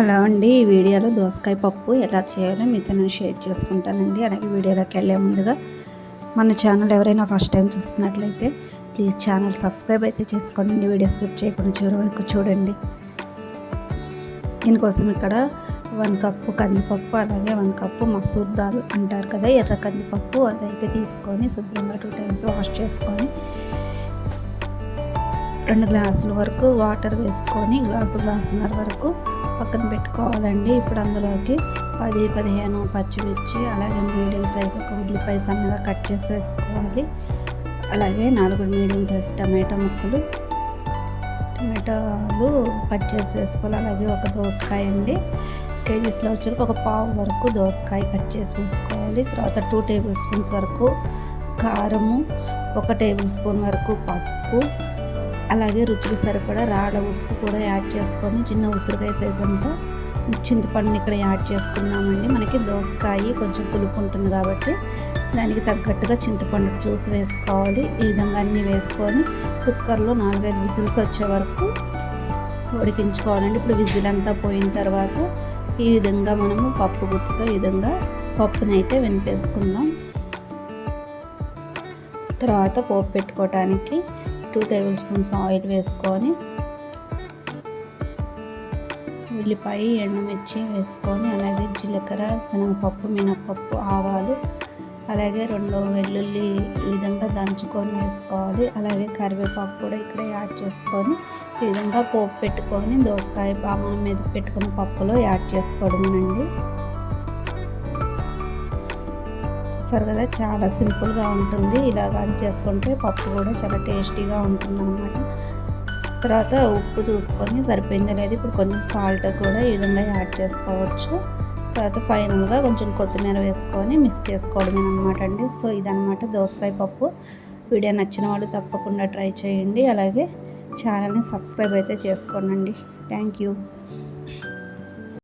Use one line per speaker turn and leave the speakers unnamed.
Hello అండి ఈ వీడియోలో దోసకాయ పప్పు ఎలా చేయాలో మీతో నేను షేర్ చేసుకుంటానండి. అలాగే వీడియోలోకి వెళ్ళే ముందుగా మన ఛానల్ ఎవరైనా ఫస్ట్ టైం చూస్తున్నట్లయితే ప్లీజ్ ఛానల్ సబ్స్క్రైబ్ అయితే చేసుకోండి వీడియో స్కిప్ చేయకుండా చివరి వరకు చూడండి. దీనికోసం ఇక్కడ వన్ కప్పు కందిపప్పు అలాగే వన్ కప్పు మసూర్ దాల్ అంటారు కదా ఎర్ర కందిపప్పు అదైతే తీసుకొని శుభ్రంగా టూ టైమ్స్ వాష్ చేసుకొని రెండు గ్లాసుల వరకు వాటర్ వేసుకొని గ్లాసు గ్లాసున్నర వరకు పక్కన పెట్టుకోవాలండి. ఇప్పుడు అందులోకి పది పదిహేను పచ్చిమిర్చి అలాగే మీడియం సైజ్ ఒక ఉల్లిపాయ సన్నగా కట్ చేసి వేసుకోవాలి. అలాగే నాలుగు మీడియం సైజ్ టమాటా ముక్కలు. టమాటాలు కట్ చేసి వేసుకోవాలి. అలాగే ఒక దోసకాయ అండి. కేజీస్లో వచ్చి ఒక పావు వరకు దోసకాయ కట్ చేసి వేసుకోవాలి. తర్వాత టూ టేబుల్ స్పూన్స్ వరకు కారము ఒక టేబుల్ స్పూన్ వరకు పసుపు అలాగే రుచికి సరిపడా రాళ్ళ ఉప్పు కూడా యాడ్ చేసుకొని చిన్న ఉసిరికాయ సైజ్ అంతా చింతపండుని ఇక్కడ యాడ్ చేసుకున్నామండి. మనకి దోసకాయ కొంచెం పులుపు ఉంటుంది కాబట్టి దానికి తగ్గట్టుగా చింతపండు జ్యూస్ వేసుకోవాలి. ఈ విధంగా అన్నీ వేసుకొని కుక్కర్లో నాలుగైదు విజిల్స్ వచ్చే వరకు ఉడికించుకోవాలండి. ఇప్పుడు విజిల్ అంతా పోయిన తర్వాత ఈ విధంగా మనము పప్పు గుత్తుతో ఈ విధంగా పప్పునైతే వెనిపేసుకుందాం. తర్వాత పోపు పెట్టుకోవటానికి టూ టేబుల్ స్పూన్స్ ఆయిల్ వేసుకొని ఉల్లిపాయ ఎండుమిర్చి వేసుకొని అలాగే జీలకర్ర శనగపప్పు మినపప్పు ఆవాలు అలాగే రెండు వెల్లుల్లి ఈ విధంగా దంచుకొని వేసుకోవాలి. అలాగే కరివేపాకు కూడా ఇక్కడ యాడ్ చేసుకొని ఈ విధంగా పోపు పెట్టుకొని దోసకాయ మనం మీద పెట్టుకున్న పప్పులో యాడ్ చేసుకోవడం అండి చూసారు కదా చాలా సింపుల్గా ఉంటుంది. ఇలా కానీ చేసుకుంటే పప్పు కూడా చాలా టేస్టీగా ఉంటుంది అనమాట తర్వాత ఉప్పు చూసుకొని సరిపోయిందో లేదు ఇప్పుడు కొంచెం సాల్ట్ కూడా ఈ విధంగా యాడ్ చేసుకోవచ్చు. తర్వాత ఫైనల్గా కొంచెం కొత్తిమీర వేసుకొని మిక్స్ చేసుకోవడమే అనమాట అండి. సో ఇదనమాట దోసకాయ పప్పు. వీడియో నచ్చిన వాళ్ళు తప్పకుండా ట్రై చేయండి. అలాగే ఛానల్ని సబ్స్క్రైబ్ అయితే చేసుకోనండి. Thank you.